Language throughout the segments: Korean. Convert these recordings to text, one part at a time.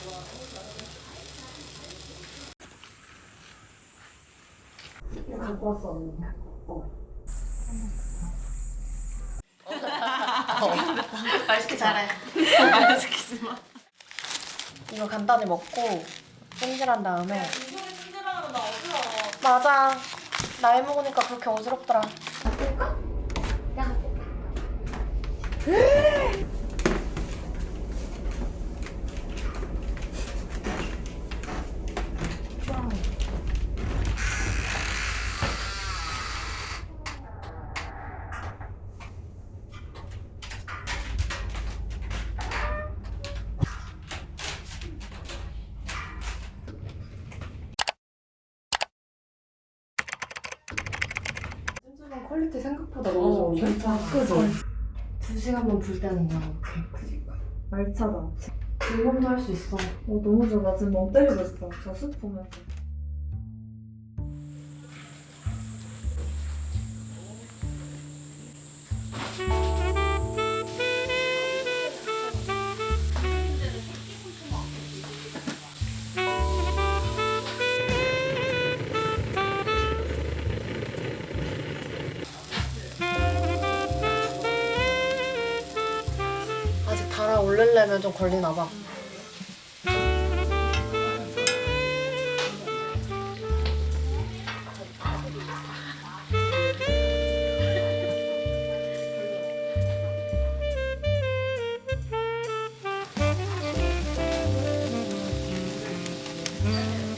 진짜. 맛있게 잘해. 안 시키지 마. 이거 간단히 먹고 손질한 다음에 맞아. 나이 먹으니까 그렇게 어지럽더라. 찜 퀄리티 생각보다 너무 좋은데? 괜찮아. 그죠? 두 시간만 불 때는 있나 봐 그니까 알차다. 질문도 할 수 있어. 어 너무 좋아. 나 지금 멍 때리고 있어. 저 숲 보면서 달아올리려면 좀 걸리나 봐. 화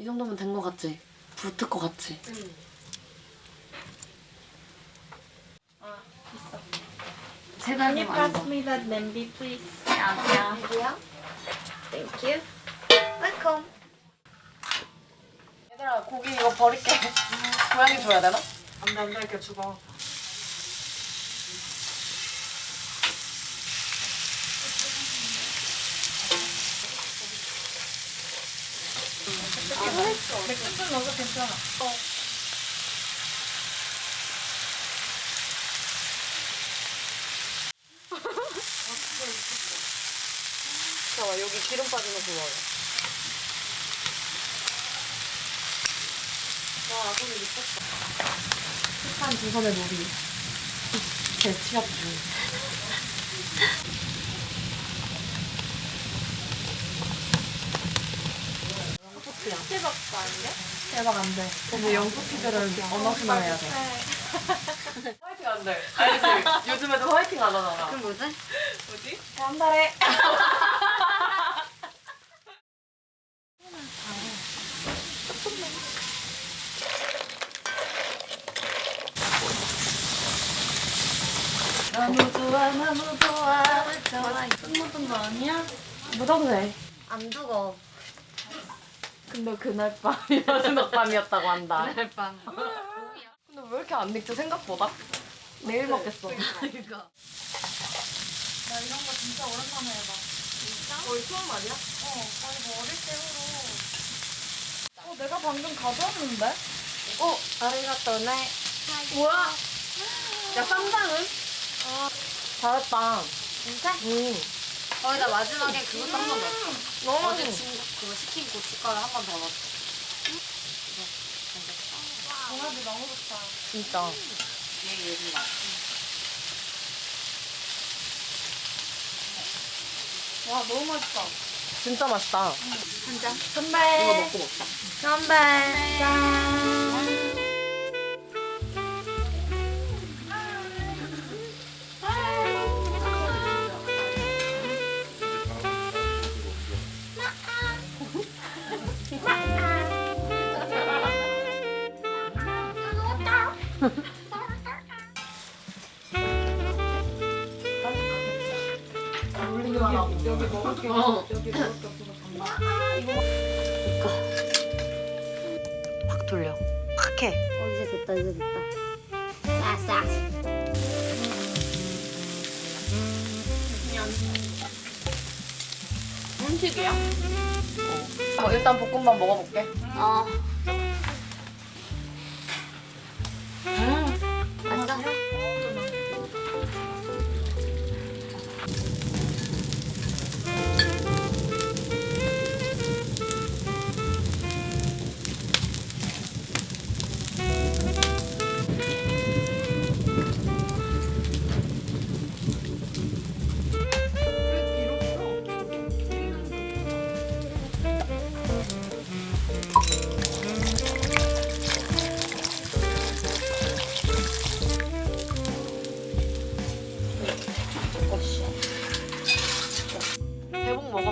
이 정도면 된 거 같지? 붙을 거 같지? Can you pass me that 냄비 please? 야, 여기야? Thank you Welcome 얘들아 고기 이거 버릴게 고양이 줘야 되나? 안돼 안돼 이렇게 죽어. 맥주 넣어도 괜찮아. 잠깐만 여기 기름 빠지는 거 좋아요. 와 손이 미쳤다. 습한 두 손의 놀이. 제 취업 중 소프트야 대박도 아닌데? 대박 안 돼 근데 영국 피들은 언어 순환해야 돼 화이팅 안 돼 알지? 요즘에도 화이팅 안 하잖아 그럼 뭐지? 뭐지? 한 달에 너무 좋아 너무 좋아 좋아 술 묻은 거 아니야? 묻어도 돼 안 죽어 근데 그날 밤이 마지막 밤이었다고 한다 그날 밤 근데 왜 이렇게 안 익지 생각보다? 내일 먹겠어 나 이런 거 진짜 오랜만에 해봐. 거의 처음 아니야? 어, 아니 뭐 어릴 때 후로. 어, 내가 방금 가져왔는데? 어? 아리가또네 뭐야? 야 쌈장은? 잘했다 진짜? 응 거기다 마지막에 그것도 한 번 넣었어. 너무 어제 맛있어. 진 그거 시킨 고춧가루 한 번 더 넣었어. 강아지 너무 좋다. 진짜. 얘 요즘 맛 와, 너무 맛있다. 진짜 맛있다. 한 잔? 선배 이거 먹고 먹자. 선배 짠 여기 여기 먹을 게 어. 여기 먹을 게 없어서 간다. 확 돌려. 확 해. 어 이제 됐다 이제 됐다. 싹싹. 음식이야? 어, 일단 볶음밥 먹어볼게. 어.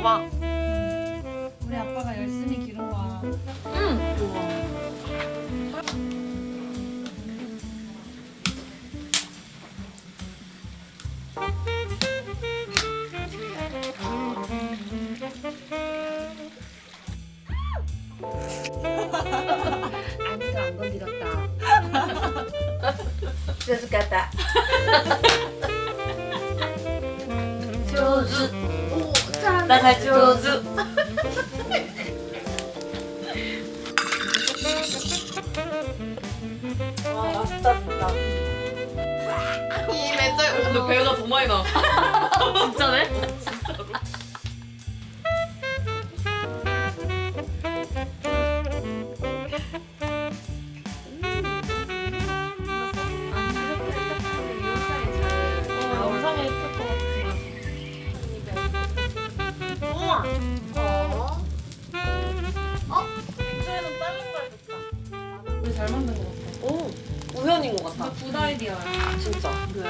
먹어봐. 우리 아빠가 열심히 기른 거야. 아니가 안 건드렸다. 재수겠다. 조수. 나잘 조수. 와 맛있다 진짜. 이 맨날 근데 배가 더 많이 나. 진짜네? 잘 만든 거 같아. 오 우연인 것 같아. 굿 아이디어야. 진짜. 그래.